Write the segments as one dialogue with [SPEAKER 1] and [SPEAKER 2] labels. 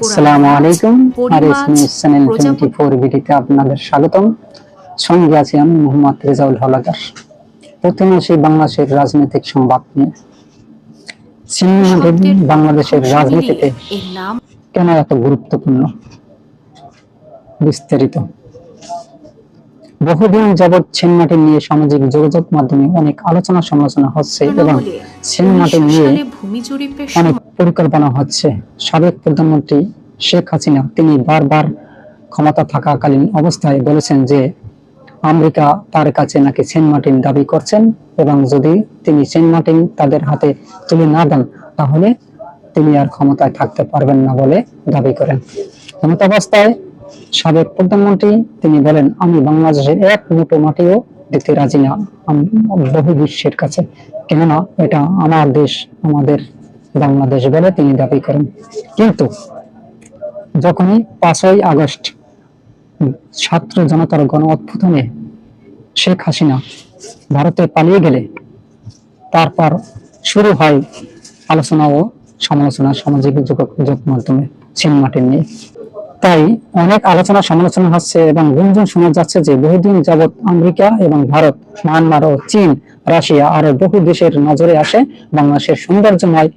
[SPEAKER 1] আসসালামু আলাইকুম। আর
[SPEAKER 2] পরিমাছ,
[SPEAKER 1] SMS channel 24 ভিডিওতে আপনাদের স্বাগতম। সঙ্গে আছি আমি মোহাম্মদ রেজাউল হলাদার। প্রথমে সেই বাংলাদেশের রাজনৈতিক সংবাদ নিয়ে। বাংলাদেশের রাজনীতিতে কেন এত গুরুত্বপূর্ণ? বিস্তারিত। বহুদিন যাবৎ সেনমাটি নিয়ে সামাজিক যোগাযোগ মাধ্যমে অনেক আলোচনা সমালোচনা হচ্ছে এবং
[SPEAKER 2] 1900
[SPEAKER 1] নিয়ে
[SPEAKER 2] ভূমি জরিপের
[SPEAKER 1] অনেক পরিকল্পনা হচ্ছে। সাবেক প্রধানমন্ত্রী শেখ হাসিনা তিনি বারবার ক্ষমতা থাকাকালীন অবস্থায় বলেছেন যে আমেরিকা তার কাছে নাকি সেন্ট মার্টিন দাবি করছেন এবং যদি তিনি সেন্ট মার্টিন তাদের হাতে তুলে না দেন তাহলে তিনি আর ক্ষমতায় থাকতে পারবেন না বলে দাবি করেন। এমত অবস্থায় সাবেক প্রধানমন্ত্রী, তিনি বলেন, আমি বাংলাদেশের এক মুঠো মাটিও দিতে রাজি না। বহু বিশ্বের কাছে। কেননা, এটা আমার দেশ, আমাদের বাংলাদেশ বলে তিনি দাবি করেন। কিন্তু যখনই পাঁচই আগস্ট ছাত্র জনতার গণ অভ্যুত্থানে শেখ হাসিনা ভারতে পালিয়ে গেলে তারপর শুরু হয় আলোচনা ও সমালোচনা, সামাজিক যোগাযোগ মাধ্যমে সিনেমাটি নিয়ে। তাই অনেক আলোচনা সমালোচনা হচ্ছে এবং গুঞ্জন শোনা যাচ্ছে যে বহুদিন যাবৎ আমেরিকা এবং ভারত, মায়ানমার ও চীন, রাশিয়া আরও বহু দেশের নজরে আসে। বাংলাদেশের সৌন্দর্যময়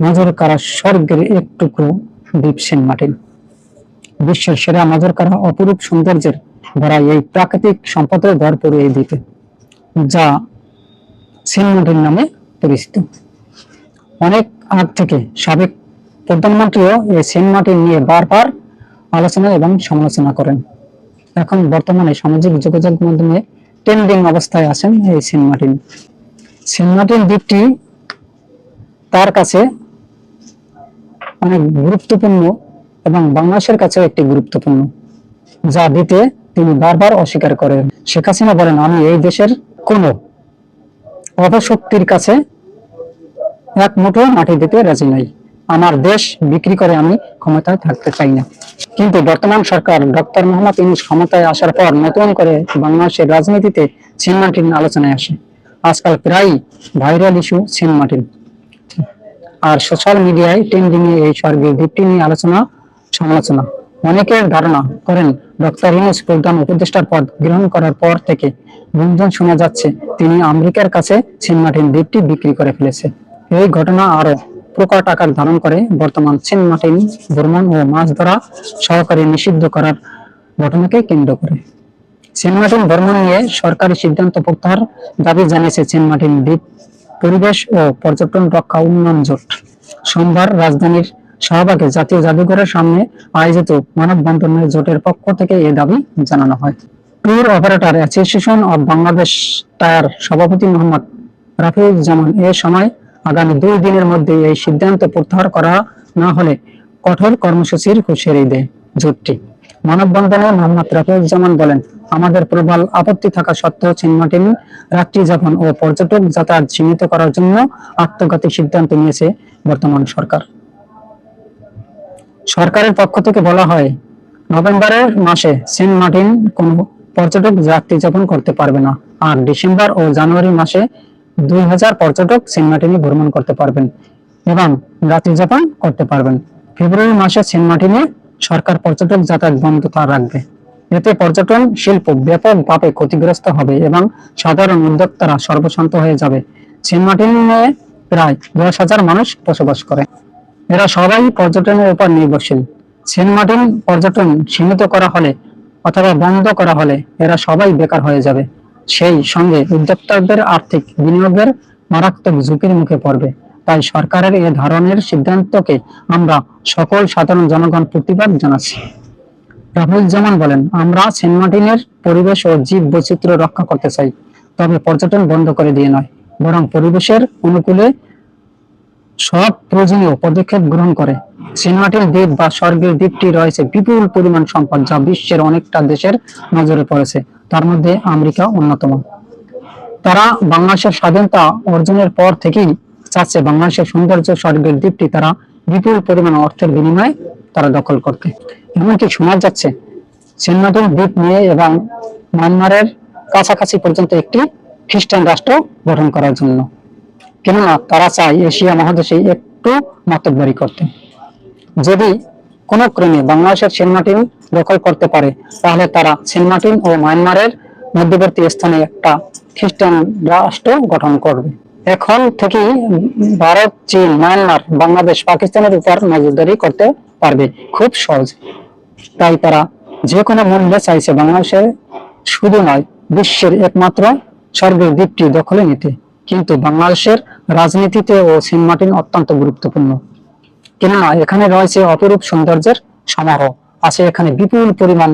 [SPEAKER 1] নজর কারা স্বর্গের একটুকু দ্বীপ সেন্ট মার্টিন। বিশ্বের সেরা নজর কারা অপরূপ সৌন্দর্যের ভরা এই প্রাকৃতিক সম্পদের ভরপুর এই দ্বীপে, যা সেন্ট মার্টিন নামে পরিচিত। অনেক আগ থেকে সাবেক প্রধানমন্ত্রীও এই সেন্ট মার্টিন নিয়ে বারবার আলোচনা এবং সমালোচনা করেন। এখন বর্তমানে সামাজিক যোগাযোগ মাধ্যমে ট্রেন্ডিং অবস্থায় আছেন এই সেন্ট মার্টিন। সেন্ট মার্টিন দ্বীপটি তার কাছে অনেক গুরুত্বপূর্ণ এবং বাংলাদেশের কাছেও একটি গুরুত্বপূর্ণ। যা দিতে তিনি বারবার অস্বীকার করেন। শেখ হাসিনা বলেন, আমি এই দেশের কোন অপশক্তির কাছে এক মুঠো মাটি দিতে রাজি নাই। আমার দেশ বিক্রি করে আমি ক্ষমতায় থাকতে চাই না। কিন্তু বর্তমান সরকার ডক্টর মোহাম্মদ ইউনুস ক্ষমতায় আসার পর নতুন করে বাংলাদেশের রাজনীতিতে সেন্ট মার্টিন আলোচনায় আসে। আজকাল প্রায় ভাইরাল ইস্যু সেন্ট আর সোশ্যাল মিডিয়ায় ট্রেন্ডিং এ এই স্বর্গের দ্বীপটি নিয়ে আলোচনা, সমালোচনা। অনেকের ধারণা করেন ডক্টর ইউনুস প্রধান উপদেষ্টার পদ গ্রহণ করার পর থেকে গুঞ্জন শোনা যাচ্ছে, তিনি আমেরিকার কাছে সেন্ট মার্টিন দ্বীপটি বিক্রি করে ফেলেছে। এই ঘটনা আরও প্রকট আকার ধারণ করে বর্তমান সেন্ট মার্টিন ভ্রমণ ও মাছ ধরা সহকারী নিষিদ্ধ করার ঘটনাকে কেন্দ্র করে। সেন্ট মার্টিন ভ্রমণ নিয়ে সরকারি সিদ্ধান্ত প্রত্যাহার দাবি জানিয়েছে সেন্ট মার্টিন দ্বীপ পরিবেশ ও পর্যটন রক্ষা উন্নয়ন জোট। সোমবার রাজধানীর শাহবাগে জাতীয় জাদুঘরের সামনে আয়োজিত মানববন্ধনের জোটের পক্ষ থেকে এ দাবি জানানো হয়। Tour operator association of Bangladesh tyre সভাপতি মোহাম্মদ রাফিউজ্জামান এ সময় আগামী দুই দিনের মধ্যে এই সিদ্ধান্ত প্রত্যাহার করা না হলে কঠোর কর্মসূচির হুঁশিয়ারি দেয় জোটটি। মানববন্ধনে মোহাম্মদ রাফিউজ্জামান বলেন, আমাদের প্রবল আপত্তি থাকা সত্ত্বেও চিনমাটিন রাত্রি যাপন ও পর্যটক যাতায়াত সীমিত করার জন্য আত্মঘাতী সিদ্ধান্ত নিয়েছে বর্তমান সরকার। সরকারের পক্ষ থেকে বলা হয়, নভেম্বরের মাসে সেন্ট মার্টিন কোনো পর্যটক যাত্রী যাপন করতে পারবে না। আর ডিসেম্বর ও জানুয়ারি মাসে দুই হাজার পর্যটক সেন্ট মার্টিনে ভ্রমণ করতে পারবেন এবং রাত্রি যাপন করতে পারবেন। ফেব্রুয়ারি মাসে সেন্ট মার্টিনে সরকার পর্যটক যাতায়াত বন্ধ রাখবে। এতে পর্যটন, শিল্প ব্যাপকভাবে ক্ষতিগ্রস্ত হবে এবং সাধারণ উদ্যোক্তারা সর্বশান্ত হয়ে যাবে। সেন্ট মার্টিনে প্রায় দশ হাজার মানুষ বসবাস করে। এরা সবাই পর্যটনের উপর নির্ভরশীল। সেন্ট মার্টিন পর্যটন সীমিত করা হলে অথবা বন্ধ করা হলে এরা সবাই বেকার হয়ে যাবে। সেই সঙ্গে উদ্যোক্তাদের আর্থিক বিনিয়োগের মারাত্মক ঝুঁকির মুখে পড়বে। তাই সরকারের এ ধরনের সিদ্ধান্তকে আমরা সকল সাধারণ জনগণ প্রতিবাদ জানাচ্ছি। রাফিউজ্জামান বলেন, আমরা সেন্ট মার্টিনের পরিবেশ ও জীব বৈচিত্র্য রক্ষা করতে চাই, তবে পর্যটন বন্ধ করে দিয়ে নয়, বরং পরিবেশের অনুকূলে সব প্রয়োজনীয় পদক্ষেপ গ্রহণ করে। সেন্ট দ্বীপ বা স্বর্গের দ্বীপটি রয়েছে। বিপুল পরিমাণ সম্পদ যা বিশ্বের অনেকটা দেশের নজরে পড়েছে। তার মধ্যে আমেরিকা অন্যতম। তারা বাংলাদেশের স্বাধীনতা অর্জনের পর থেকেই চাচ্ছে বাংলাদেশের সৌন্দর্য, স্বর্গের দ্বীপটি তারা বিপুল পরিমাণ অর্থের বিনিময়ে তারা দখল করতে এমনকি শোনা যাচ্ছে সেন্নাটন দ্বীপ নিয়ে এবং মায়ানমারের কাছাকাছি পর্যন্ত একটি খ্রিস্টান রাষ্ট্র গঠন করার জন্য। কেননা তারা চায় এশিয়া মহাদেশে একটু মাতব্বরি করতে। যদি কোন ক্রমে বাংলাদেশের সেন্ট দখল করতে পারে, তাহলে তারা সেন্ট ও মায়ানমারের মধ্যবর্তী স্থানে একটা খ্রিস্টান রাষ্ট্র গঠন করবে। এখন থেকে ভারত, চীন, মায়ানমার, বাংলাদেশ, পাকিস্তানের উপর নজরদারি করতে পারবে। খুব সহজ। তাই তারা যে কোনো মূল্যে চাইছে বাংলাদেশে শুধু নয়, বিশ্বের একমাত্র স্বর্গের দ্বীপটি দখলে নিতে। কিন্তু বাংলাদেশের রাজনীতিতে ও সেন্ট মার্টিন অত্যন্ত গুরুত্বপূর্ণ। কেননা এখানে রয়েছে অপরূপ সৌন্দর্যের সমারোহ। আছে এখানে বিপুল পরিমাণ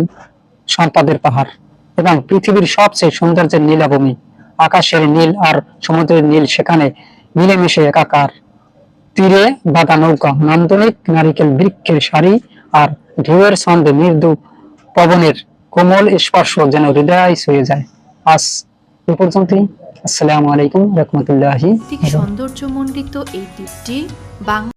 [SPEAKER 1] সম্পদের পাহাড় এবং পৃথিবীর সবচেয়ে সৌন্দর্যের নীলাভূমি। আকাশের নীল আর সমুদ্রের নীল সেখানে মিলেমিশে একাকার। তীরে বাঁধা নৌকা, নান্দনিক নারিকেল বৃক্ষের সারি আর ঢেউয়ের ছন্দে মৃদু পবনের কোমল স্পর্শ যেন হৃদয় ছুঁয়ে যায়। আজ এ পর্যন্তই। আসসালামু আলাইকুম রহমতুল্লাহি।
[SPEAKER 2] সৌন্দর্যমণ্ডিত এই দ্বীপটি বাংলা